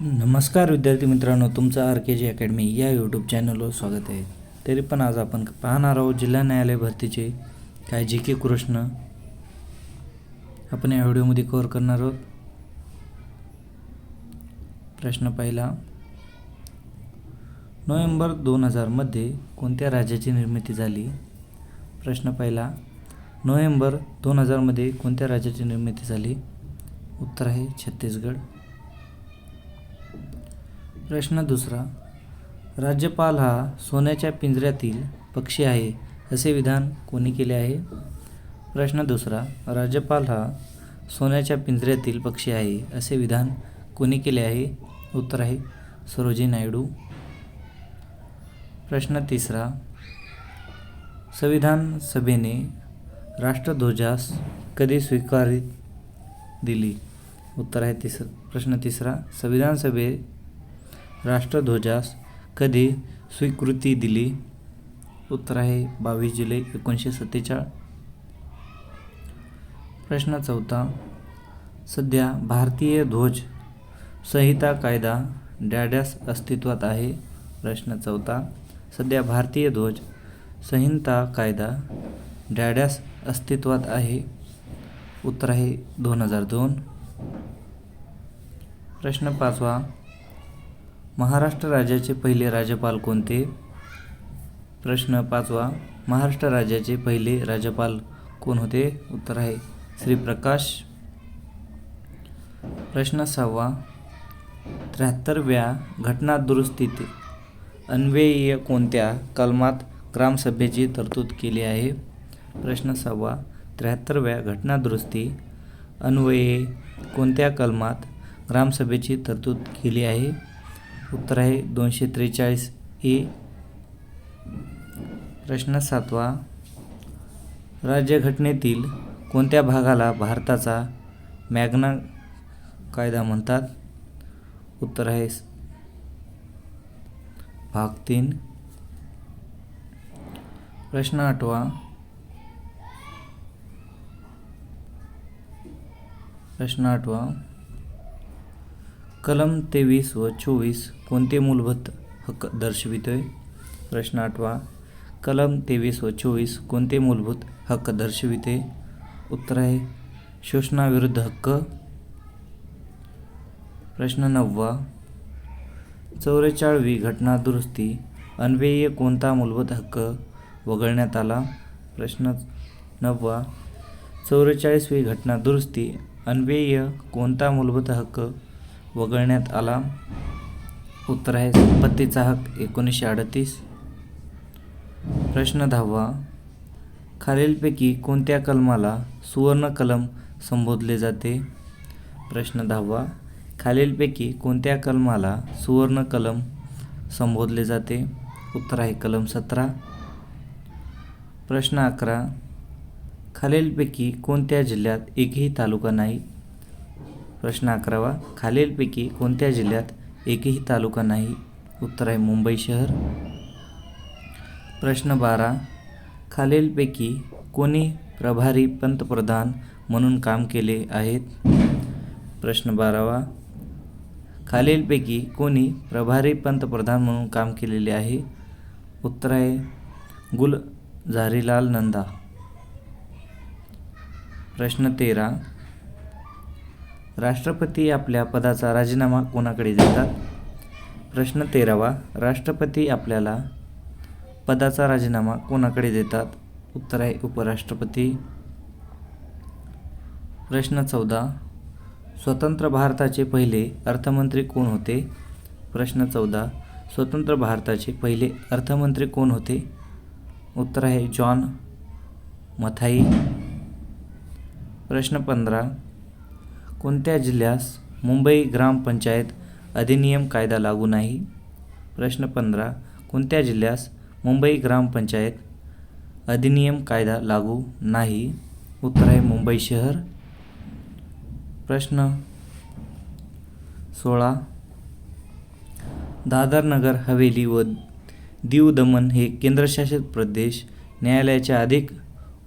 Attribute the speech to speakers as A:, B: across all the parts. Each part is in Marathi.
A: नमस्कार विद्यार्थी मित्रांनो तुमचं आर के जी अकॅडमी या यूट्यूब चॅनलवर स्वागत आहे. तरी पण आज आपण पाहणार आहोत जिल्हा न्यायालय भरतीचे काय जी के कृष्ण. आपण या व्हिडिओमध्ये कव्हर करणार आहोत. प्रश्न पहिला नोव्हेंबर दोन हजारमध्ये कोणत्या राज्याची निर्मिती झाली? प्रश्न पहिला नोव्हेंबर दोन हजारमध्ये कोणत्या राज्याची निर्मिती झाली? उत्तर आहे छत्तीसगड. प्रश्न दुसरा राज्यपाल हा सोन्याच्या पिंजऱ्यातील पक्षी आहे असे विधान कोणी केले आहे? प्रश्न दुसरा राज्यपाल हा सोन्याच्या पिंजऱ्यातील पक्षी आहे असे विधान कोणी केले आहे? उत्तर आहे सरोजी नायडू. प्रश्न तिसरा संविधान सभेने राष्ट्रध्वजास कधी स्वीकारित दिली? उत्तर आहे तिस प्रश्न तिसरा संविधान सभे राष्ट्रध्वजास कधी स्वीकृती दिली? उत्तर आहे बावीस जुलै एकोणीसशे सत्तेचाळ. प्रश्न चौथा. सध्या भारतीय ध्वज संहिता कायदा डॅडॅस अस्तित्वात आहे. प्रश्न चौथा. सध्या भारतीय ध्वज संहिता कायदा डॅडॅस अस्तित्वात आहे. उत्तर आहे दोन हजार दोन. प्रश्न पाचवा. महाराष्ट्र राज्याचे पहिले राज्यपाल कोणते? प्रश्न पाचवा. महाराष्ट्र राज्याचे पहिले राज्यपाल कोण होते? उत्तर आहे श्री प्रकाश. प्रश्न सहावा. त्र्याहत्तरव्या घटनादुरुस्तीत अन्वयीय कोणत्या कलमात ग्रामसभेची तरतूद केली आहे? प्रश्न सहावा. त्र्याहत्तरव्या घटनादुरुस्ती अन्वये कोणत्या कलमात ग्रामसभेची तरतूद केली आहे? उत्तर आहे दोनशे त्रेचाळीस. ए. प्रश्न सातवा. राज्यघटनेतील कोणत्या भागाला भारताचा मॅग्ना कायदा म्हणतात? उत्तर आहे भाग तीन. प्रश्न आठवा. प्रश्न आठवा. कलम तेवीस व चोवीस कोणते मूलभूत हक्क दर्शवितोय? प्रश्न आठवा. कलम तेवीस व चोवीस कोणते मूलभूत हक्क दर्शविते? उत्तर आहे शोषणाविरुद्ध हक्क. प्रश्न नववा. चौवेचाळवी घटना दुरुस्ती अन्वयीय कोणता मूलभूत हक्क वगळण्यात आला? प्रश्न नववा. चौवेचाळीसवी घटना दुरुस्ती अन्वयीय कोणता मूलभूत हक्क वगळण्यात आला. उत्तर आहे संपत्तीचा हक एकोणीसशे अडतीस. प्रश्न दहावा. खालीलपैकी कोणत्या कलमाला सुवर्ण कलम संबोधले जाते? प्रश्न दहावा. खालीलपैकी कोणत्या कलमाला सुवर्ण कलम संबोधले जाते? उत्तर आहे कलम सतरा. प्रश्न अकरा. खालीलपैकी कोणत्या जिल्ह्यात एकही तालुका नाही? प्रश्न अकरावा खालीलपैकी कोणत्या जिल्ह्यात एकही तालुका नाही? उत्तर आहे मुंबई शहर. प्रश्न बारा खालीलपैकी कोणी प्रभारी पंतप्रधान म्हणून काम केले आहेत? प्रश्न बारावा खालीलपैकी कोणी प्रभारी पंतप्रधान म्हणून काम केलेले आहे? उत्तर आहे गुल झारीलाल नंदा. प्रश्न तेरा राष्ट्रपती आपल्या पदाचा राजीनामा कोणाकडे देतात? प्रश्न तेरावा. राष्ट्रपती आपल्याला पदाचा राजीनामा कोणाकडे देतात? उत्तर आहे उपराष्ट्रपती. प्रश्न चौदा. स्वतंत्र भारताचे पहिले अर्थमंत्री कोण होते? प्रश्न चौदा. स्वतंत्र भारताचे पहिले अर्थमंत्री कोण होते? उत्तर आहे जॉन मथाई. प्रश्न पंधरा. कोणत्या जिल्ह्यास मुंबई ग्रामपंचायत अधिनियम कायदा लागू नाही? प्रश्न पंधरा. कोणत्या जिल्ह्यास मुंबई ग्रामपंचायत अधिनियम कायदा लागू नाही? उत्तर आहे मुंबई शहर. प्रश्न सोळा. दादर नगर हवेली व दीव दमन हे केंद्रशासित प्रदेश न्यायालयाच्या अधिक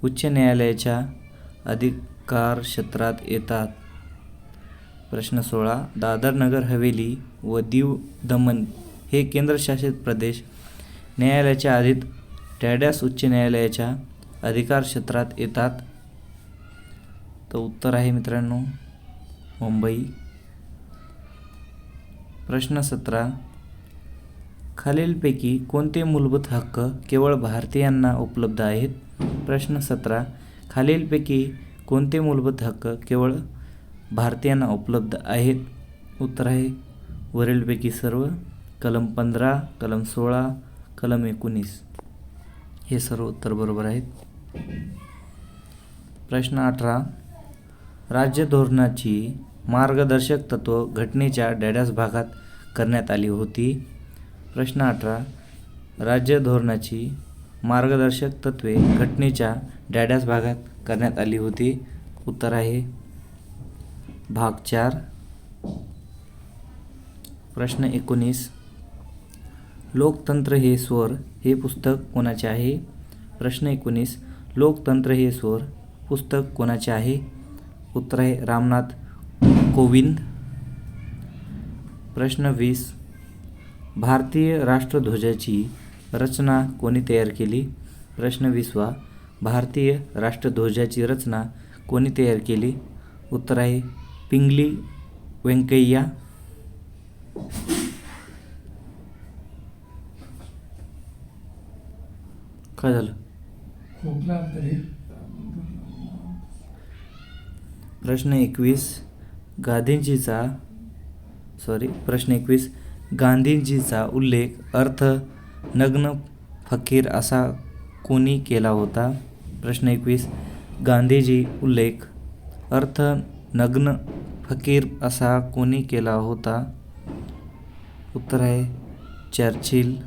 A: उच्च न्यायालयाच्या अधिकार क्षेत्रात येतात. प्रश्न सोळा. दादर नगर हवेली व दीव दमन हे केंद्रशासित प्रदेश न्यायालयाच्या आधीत टॅडॅस उच्च न्यायालयाच्या अधिकार क्षेत्रात येतात. तर उत्तर आहे मित्रांनो मुंबई. प्रश्न सतरा. खालीलपैकी कोणते मूलभूत हक्क केवळ भारतीयांना उपलब्ध आहेत? प्रश्न सतरा. खालीलपैकी कोणते मूलभूत हक्क केवळ भारतीयांना उपलब्ध आहेत. उत्तर आहे. वरीलपैकी सर्व कलम पंधरा कलम सोळा कलम एकोणीस. हे सर्व उत्तर बरोबर आहेत. प्रश्न अठरा. राज्य धोरणाची मार्गदर्शक तत्व घटनेच्या डॅडॅस भागात करण्यात आली होती. प्रश्न अठरा. राज्य धोरणाची मार्गदर्शक तत्वे घटनेच्या डॅडॅस भागात करण्यात आली होती. उत्तर आहे. भाग चार. प्रश्न एकोणीस. लोकतंत्र हे स्वर हे पुस्तक कोणाचे आहे? प्रश्न एकोणीस. लोकतंत्र हे स्वर पुस्तक कोणाचे आहे? उत्तर आहे रामनाथ कोविंद. प्रश्न वीस. भारतीय राष्ट्रध्वजाची रचना कोणी तयार केली? प्रश्न विसवा. भारतीय राष्ट्रध्वजाची रचना कोणी तयार केली? उत्तर आहे पिंगली व्यंकय्या काय झालं? प्रश्न एकवीस. गांधीजीचा सॉरी प्रश्न एकवीस. गांधीजीचा उल्लेख अर्थ नग्न फकीर असा कोणी केला होता? प्रश्न एकवीस. गांधीजी उल्लेख अर्थ नग्न फकीर असा कोणी केला होता? उत्तर आहे चर्चिल.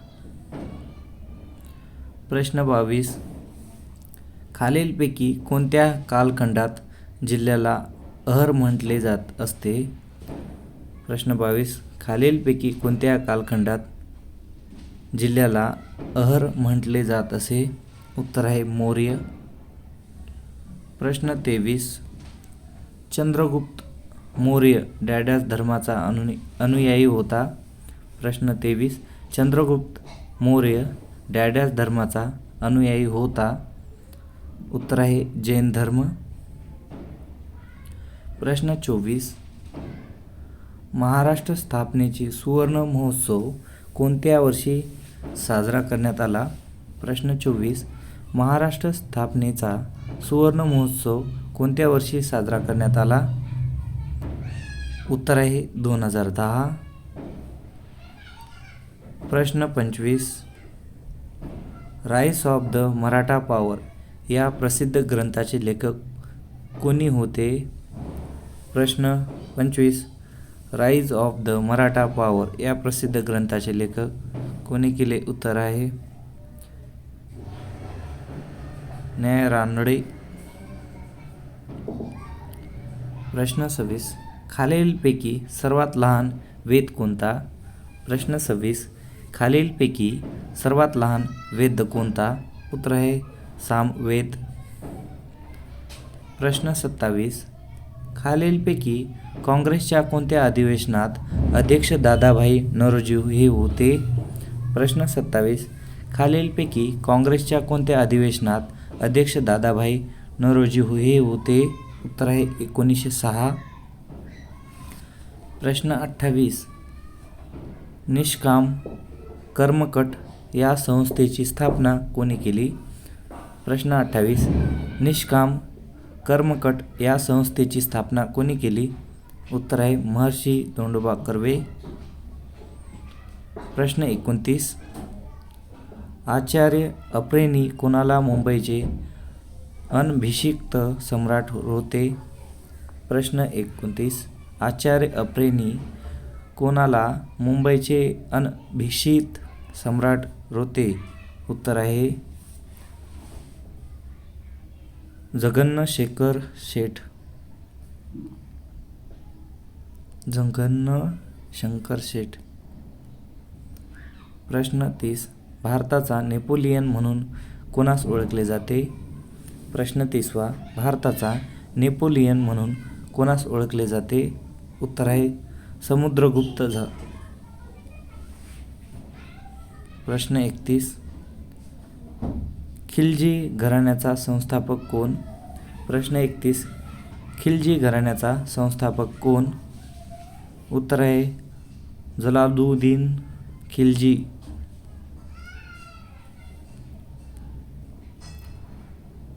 A: प्रश्न बावीस. खालीलपैकी कोणत्या कालखंडात जिल्ह्याला अहर म्हटले जात असते? प्रश्न बावीस. खालीलपैकी कोणत्या कालखंडात जिल्ह्याला अहर म्हटले जात असे? उत्तर आहे मौर्य. प्रश्न तेवीस. चंद्रगुप्त मौर्य डॅडॅस धर्माचा अनु अनुयायी होता. प्रश्न तेवीस. चंद्रगुप्त मौर्य डॅडॅस धर्माचा अनुयायी होता. उत्तर आहे जैन धर्म. प्रश्न चोवीस. महाराष्ट्र स्थापनेची सुवर्ण महोत्सव कोणत्या वर्षी साजरा करण्यात आला? प्रश्न चोवीस. महाराष्ट्र स्थापनेचा सुवर्ण महोत्सव कोणत्या वर्षी साजरा करण्यात आला? उत्तर आहे दोन हजार दहा. प्रश्न पंचवीस. Rise of the Maratha power या प्रसिद्ध ग्रंथाचे लेखक कोणी होते? प्रश्न पंचवीस. Rise of the Maratha power या प्रसिद्ध ग्रंथाचे लेखक कोणी केले? उत्तर आहे न्याय रानडे. प्रश्न सव्वीस. खालीलपैकी सर्वात लहान वेद कोणता? प्रश्न सव्वीस. खालीलपैकी सर्वात लहान वेद कोणता? उत्तर आहे सामवेद. प्रश्न सत्तावीस. खालीलपैकी काँग्रेसच्या कोणत्या अधिवेशनात अध्यक्ष दादाभाई नरोजी हे होते? प्रश्न सत्तावीस. खालीलपैकी काँग्रेसच्या कोणत्या अधिवेशनात अध्यक्ष दादाभाई नौरोजी हे होते. उत्तर आहे एकोणीसशे सहा. प्रश्न अठ्ठावीस. निष्काम कर्मकट या संस्थेची स्थापना कोणी केली? प्रश्न अठ्ठावीस. निष्काम कर्मकट या संस्थेची स्थापना कोणी केली? उत्तर आहे महर्षी धोंडोबा कर्वे प्रश्न एकोणतीस. आचार्य अप्रेनी कोणाला मुंबईचे अनभिषिक्त सम्राट होते? प्रश्न एकोणतीस. आचार्य अप्रेनी कोणाला मुंबईचे अनभिषित सम्राट होते? उत्तर आहे जगन्न शेखर शेठ. जगन्न शंकर शेठ. प्रश्न तीस. भारताचा नेपोलियन म्हणून कोणास ओळखले जाते? प्रश्न तिसवा भारताचा नेपोलियन म्हणून कोणास ओळखले जाते? उत्तर आहे समुद्रगुप्त झा. प्रश्न एकतीस खिलजी घराण्याचा संस्थापक कोण? प्रश्न एकतीस खिलजी घराण्याचा संस्थापक कोण? उत्तर आहे जलालुद्दीन खिलजी.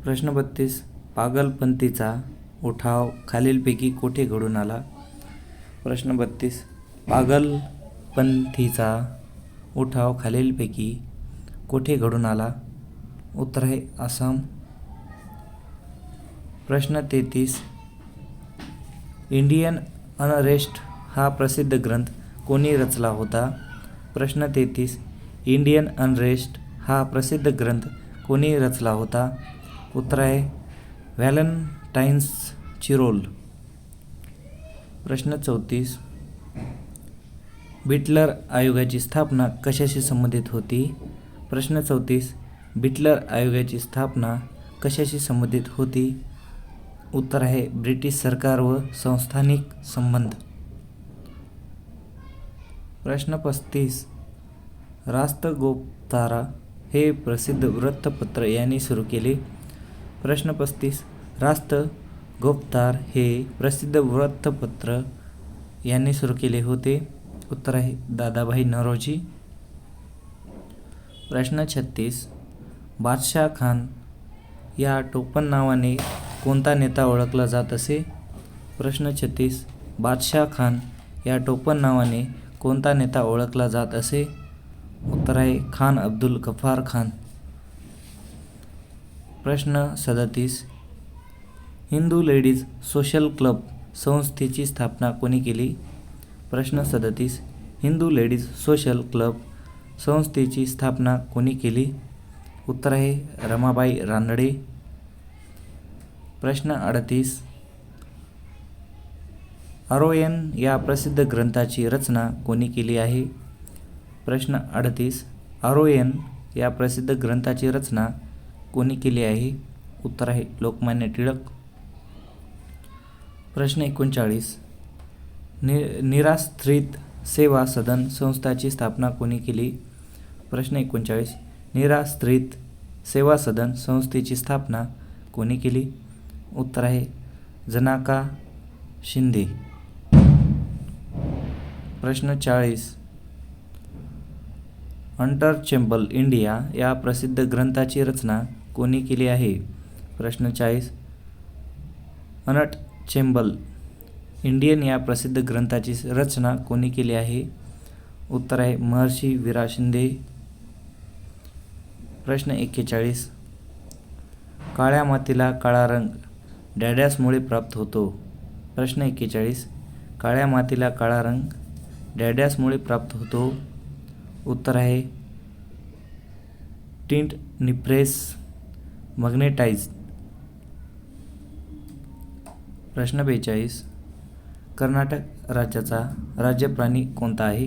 A: प्रश्न बत्तीस पागलपंथीचा उठाव खालीलपैकी कोठे घडून आला? प्रश्न बत्तीस पागलपंथीचा उठाव खालीलपैकी कोठे घडून आला? उत्तर आहे आसाम. प्रश्न तेहतीस इंडियन अनरेस्ट हा प्रसिद्ध ग्रंथ कोणी रचला होता? प्रश्न तेहतीस इंडियन अनरेस्ट हा प्रसिद्ध ग्रंथ कोणी रचला होता? उत्तर आहे. Valentine's Chirol. प्रश्न चौतीस. बिटलर आयोगाची स्थापना कशाशी संबंधित होती? प्रश्न चौतीस. बिटलर आयोगाची स्थापना कशाशी संबंधित होती? उत्तर आहे ब्रिटिश सरकार व संस्थानिक संबंध. प्रश्न पस्तीस. रास्तगोपतारा हे प्रसिद्ध वृत्तपत्र यांनी सुरू केले. प्रश्न पस्तीस. रास्त गोपतार हे प्रसिद्ध वृत्तपत्र यांनी सुरू केले होते. उत्तर आहे दादाभाई नरोजी. प्रश्न छत्तीस. बादशाह खान या टोपण नावाने कोणता नेता ओळखला जात असे? प्रश्न छत्तीस. बादशाह खान या टोपण नावाने कोणता नेता ओळखला जात असे? उत्तर आहे खान अब्दुल गफार खान. प्रश्न सदतीस. हिंदू लेडीज सोशल क्लब संस्थेची स्थापना कोणी केली? प्रश्न सदतीस. हिंदू लेडीज सोशल क्लब संस्थेची स्थापना कोणी केली? उत्तर आहे रमाबाई रानडे. प्रश्न अडतीस. अरोयन या प्रसिद्ध ग्रंथाची रचना कोणी केली आहे? प्रश्न अडतीस. अरोयन या प्रसिद्ध ग्रंथाची रचना कोणी केली आहे? उत्तर आहे लोकमान्य टिळक. प्रश्न एकोणचाळीस. नि निराश्रित सेवा सदन संस्थाची स्थापना कोणी केली? प्रश्न एकोणचाळीस. निराश्रित सेवा सदन संस्थेची स्थापना कोणी केली? उत्तर आहे जनाका शिंदे. प्रश्न चाळीस. अंटरचेंबल इंडिया या प्रसिद्ध ग्रंथाची रचना कोणी केली आहे? प्रश्न चाळीस. अनट चेंबल इंडियन या प्रसिद्ध ग्रंथाची रचना कोणी केली आहे? उत्तर आहे महर्षी विरा शिंदे प्रश्न एक्केचाळीस. काळ्या मातीला काळा रंग डॅडॅसमुळे प्राप्त होतो. प्रश्न एक्केचाळीस. काळ्या मातीला काळा रंग डॅडॅसमुळे प्राप्त होतो. उत्तर आहे. टिंट निप्रेस मग्नेटाइज प्रश्न बेचाळीस. कर्नाटक राज्याचा राज्य प्राणी कोणता आहे?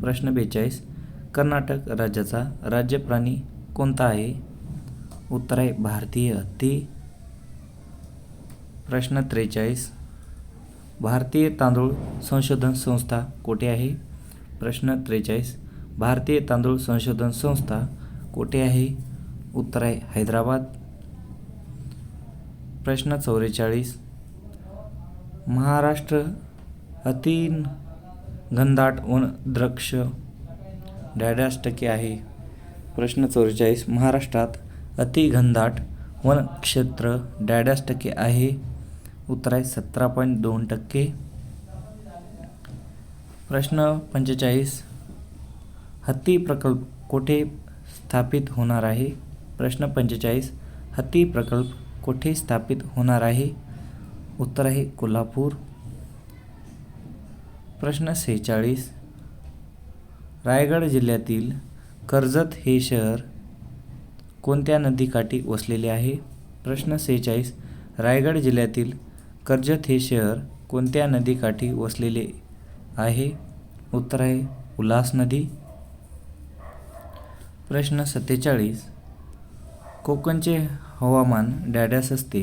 A: प्रश्न बेचाळीस. कर्नाटक राज्याचा राज्य प्राणी कोणता आहे? उत्तर आहे भारतीय हत्ती प्रश्न त्रेचाळीस. भारतीय तांदूळ संशोधन संस्था कोठे आहे? प्रश्न त्रेचाळीस. भारतीय तांदूळ संशोधन संस्था कोठे आहे? उत्तर आहे हैदराबाद. प्रश्न चौवेचाळीस. महाराष्ट्र अतीन घनदाट वन द्रक्ष डॅडॅश टक्के आहे. प्रश्न चौवेचाळीस. महाराष्ट्रात अतिघनदाट वन क्षेत्र डॅडॅश टक्के आहे. उत्तर आहे सतरा पॉईंट दोन टक्के. प्रश्न पंचेचाळीस. हत्ती प्रकल्प कोठे स्थापित होणार आहे? प्रश्न पंचेचाळीस. हत्ती प्रकल्प कोठे स्थापित होणार आहे? उत्तर आहे कोल्हापूर. प्रश्न सेहेचाळीस. रायगड जिल्ह्यातील कर्जत हे शहर कोणत्या नदीकाठी वसलेले आहे? प्रश्न सेहेचाळीस. रायगड जिल्ह्यातील कर्जत हे शहर कोणत्या नदीकाठी वसलेले आहे? उत्तर आहे उल्हास नदी. प्रश्न सत्तेचाळीस. कोकणचे हवामान डॅडॅस असते.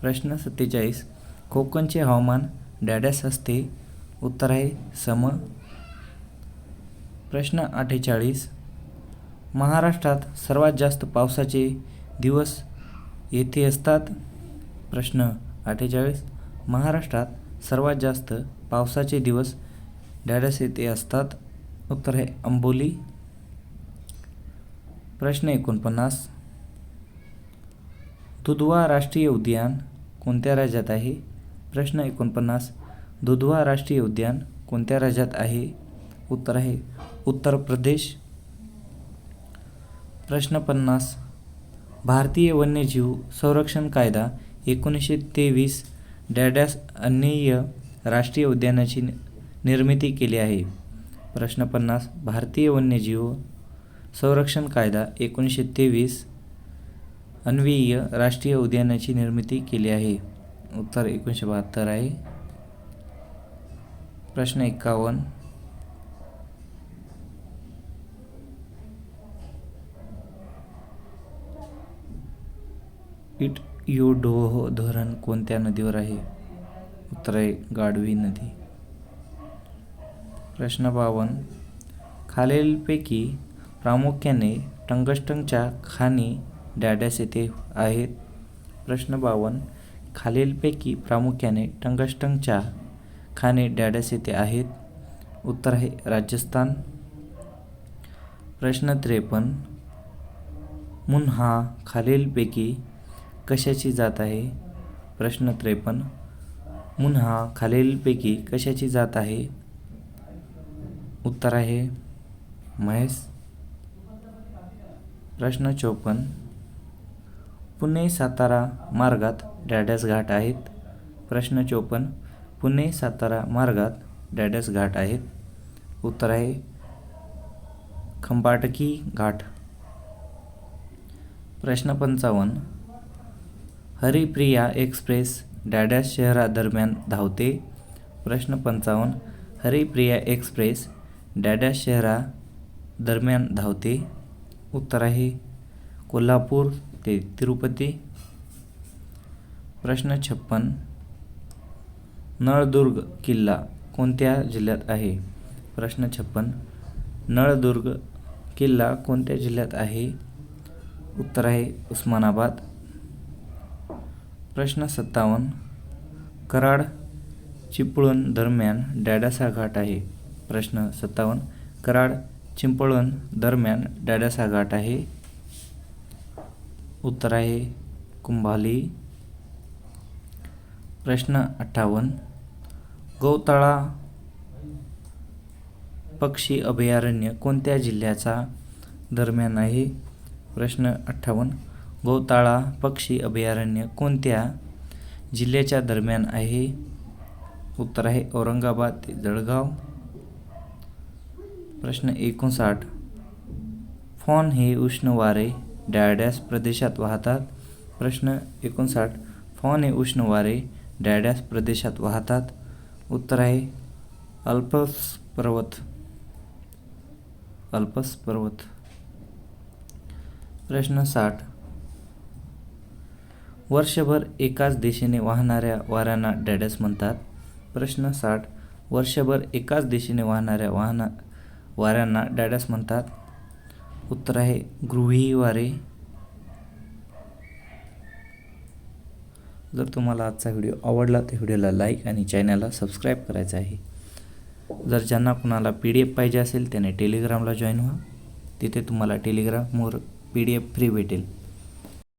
A: प्रश्न सत्तेचाळीस. कोकणचे हवामान डॅडॅस असते. उत्तर आहे सम. प्रश्न अठ्ठेचाळीस. महाराष्ट्रात सर्वात जास्त पावसाचे दिवस येथे असतात? प्रश्न अठ्ठेचाळीस. महाराष्ट्रात सर्वात जास्त पावसाचे दिवस डॅडस येथे असतात? उत्तर आहे अंबोली. प्रश्न एकोणपन्नास. दुधवा राष्ट्रीय उद्यान कोणत्या राज्यात आहे? प्रश्न एकोणपन्नास. दुधवा राष्ट्रीय उद्यान कोणत्या राज्यात आहे? उत्तर आहे उत्तर प्रदेश. प्रश्न पन्नास. भारतीय वन्यजीव संरक्षण कायदा एकोणीसशे तेवीस डॅडॅस अन्येय राष्ट्रीय उद्यानाची नि- निर्मिती केली आहे. प्रश्न पन्नास. भारतीय वन्यजीव संरक्षण कायदा एकोणीसशे तेवीस अन्वीय राष्ट्रीय उद्यानाची निर्मिती केली आहे. उत्तर एकोणीसशे बहात्तर आहे. प्रश्न एकावन्न इट योडोह धरण कोणत्या नदीवर आहे? उत्तर आहे गाढवी नदी. प्रश्न बावन्न. खालीलपैकी प्रामुख्याने टंगस्टनच्या खाणी डॅडॅस येथे आहेत. प्रश्न बावन्न. खालीलपैकी प्रामुख्याने टंगस्टनच्या खाणे डॅडॅस येथे आहेत. उत्तर आहे राजस्थान. प्रश्न त्रेपन्न. मुन्हा खालीलपैकी कशाची जात आहे? प्रश्न त्रेपन्न. मुन्हा खालीलपैकी कशाची जात आहे? उत्तर आहे म्हैस प्रश्न चौपन्न पुणे सातारा मार्गात डॅडॅस घाट आहेत. प्रश्न चौपन्न पुणे सातारा मार्गात डॅडस घाट आहेत. उत्तर आहे खंबाटकी घाट. प्रश्न पंचावन्न. हरिप्रिया एक्सप्रेस डॅडॅस शहरादरम्यान धावते. प्रश्न पंचावन्न. हरिप्रिया एक्सप्रेस डॅडॅस शहरा दरम्यान धावते. उत्तर आहे कोल्हापूर ते तिरुपती. प्रश्न छप्पन. नळदुर्ग किल्ला कोणत्या जिल्ह्यात आहे? प्रश्न छप्पन. नळदुर्ग किल्ला कोणत्या जिल्ह्यात आहे? उत्तर आहे उस्मानाबाद. प्रश्न सत्तावन्न. कराड चिपळूण दरम्यान डॅडासा घाट आहे. प्रश्न सत्तावन्न. कराड चिंपळण दरम्यान डॅडासा घाट आहे. उत्तर आहे कुंभाली. प्रश्न अठ्ठावन्न. गौताळा पक्षी अभयारण्य कोणत्या जिल्ह्याचा दरम्यान आहे? प्रश्न अठ्ठावन्न. गौताळा पक्षी अभयारण्य कोणत्या जिल्ह्याच्या दरम्यान आहे? उत्तर आहे औरंगाबाद ते जळगाव. प्रश्न एकोणसाठ. फॉन हे उष्ण वारे डॅडॅस प्रदेशात वाहतात. प्रश्न एकोणसाठ. फॉन हे उष्ण वारे डॅडॅस प्रदेशात वाहतात. उत्तर आहे अल्पस पर्वत. अल्पस पर्वत. प्रश्न साठ. वर्षभर एकाच दिशेने वाहणाऱ्या वाऱ्यांना डॅडस म्हणतात. प्रश्न साठ. वर्षभर एकाच दिशेने वाहणाऱ्या वाहना वाऱ्यांना डॅडस म्हणतात. उत्तर आहे गृही वारे. जर तुम्हाला आजचा व्हिडिओ आवडला तर व्हिडिओला लाईक आणि चॅनलला सबस्क्राईब करायचं आहे. जर ज्यांना कुणाला पी डी एफ पाहिजे असेल त्याने टेलिग्रामला जॉईन व्हा. तिथे तुम्हाला टेलिग्रामवर पी डी एफ फ्री भेटेल.